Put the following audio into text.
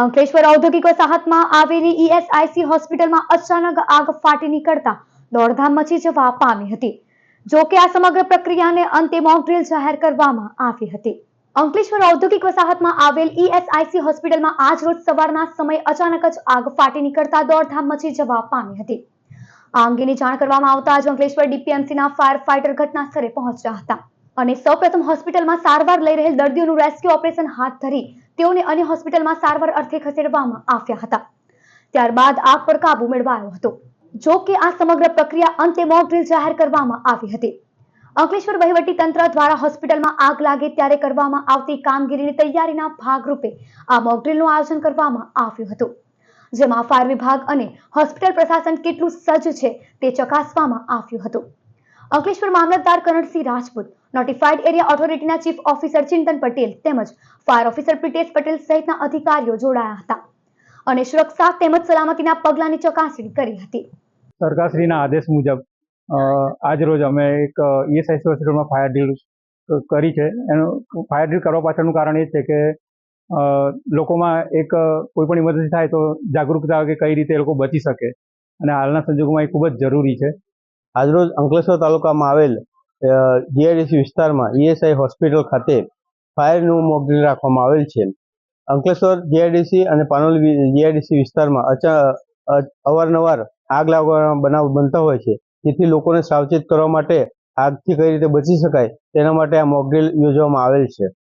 અંકલેશ્વર ઔદ્યોગિક વસાહતમાં આવેલી ઈએસઆઈસી હોસ્પિટલમાં અચાનક આગ ફાટી નીકળતા દોડધામ મચી જવા પામી હતી. જો કે આ સમગ્ર પ્રક્રિયાને અંતે મોકડ્રીલ જાહેર કરવામાં આવી હતી. અંકલેશ્વર ઔદ્યોગિક વસાહતમાં આવેલ ઈએસઆઈસી હોસ્પિટલમાં આજ રોજ સવારના સમયે અચાનક જ આગ ફાટી નીકળતા દોડધામ મચી જવા પામી હતી. આ અંગેની જાણ કરવામાં આવતા જ અંકલેશ્વર ડીપીએમસીના ફાયર ફાઈટર ઘટના સ્થળે પહોંચ્યા હતા. અને સૌપ્રથમ હોસ્પિટલમાં સારવાર લઈ રહેલ દર્દીઓનું રેસ્ક્યુ ઓપરેશન હાથ ધરી તેઓને અન્ય હોસ્પિટલમાં સારવાર અર્થે ખસેડવામાં આવ્યા હતા. ત્યારબાદ આગ પર કાબુ મેળવાયો હતો. જો કે આ સમગ્ર પ્રક્રિયા અંતે મોક ડ્રીલ જાહેર કરવામાં આવી હતી. અંકલેશ્વર વહીવટી તંત્ર દ્વારા હોસ્પિટલમાં આગ લાગે ત્યારે કરવામાં આવતી કામગીરીની તૈયારીના ભાગરૂપે આ મોક ડ્રિલનું આયોજન કરવામાં આવ્યું હતું. જેમાં ફાયર વિભાગ અને હોસ્પિટલ પ્રશાસન કેટલું સજ્જ છે તે ચકાસવામાં આવ્યું હતું. અંકલેશ્વર મામલતદાર કરણસિંહ રાજપૂત નોટિફાઈડ એરિયા ઓથોરિટીના ચીફ ઓફિસર ચિંતન પટેલ તેમજ ફાયર ઓફિસર પ્રિટેશ પટેલ સહિતના અધિકારીઓ જોડાયા હતા અને સુરક્ષા તેમજ સલામતીના પગલાંની ચકાસણી કરી હતી. સરકારશ્રીના આદેશ મુજબ અ, આજ રોજ અમે એક ઈએસઆઈસી હોસ્પિટલમાં ફાયર ડ્રીલ કરી છે. એનું ફાયર ડ્રીલ કરવા પાછળનું કારણ એ છે કે લોકોમાં એક કોઈ પણ ઇમરજન્સી થાય તો જાગૃતતા આવે કે કઈ રીતે એ લોકો બચી શકે. અને હાલના સંજોગોમાં એ ખૂબ જ જરૂરી છે. આજરોજ અંકલેશ્વર તાલુકામાં આવેલ જીઆઈડીસી વિસ્તારમાં ઈએસઆઈ હોસ્પિટલ ખાતે ફાયરનું મોક રાખવામાં આવેલ છે. અંકલેશ્વર જીઆઈડીસી અને પાનોલી જીઆઈડીસી વિસ્તારમાં અવારનવાર આગ લાગવાના બનાવ બનતા હોય છે. જેથી લોકોને સાવચેત કરવા માટે આગથી કઈ રીતે બચી શકાય તેના માટે આ મોક યોજવામાં આવેલ છે.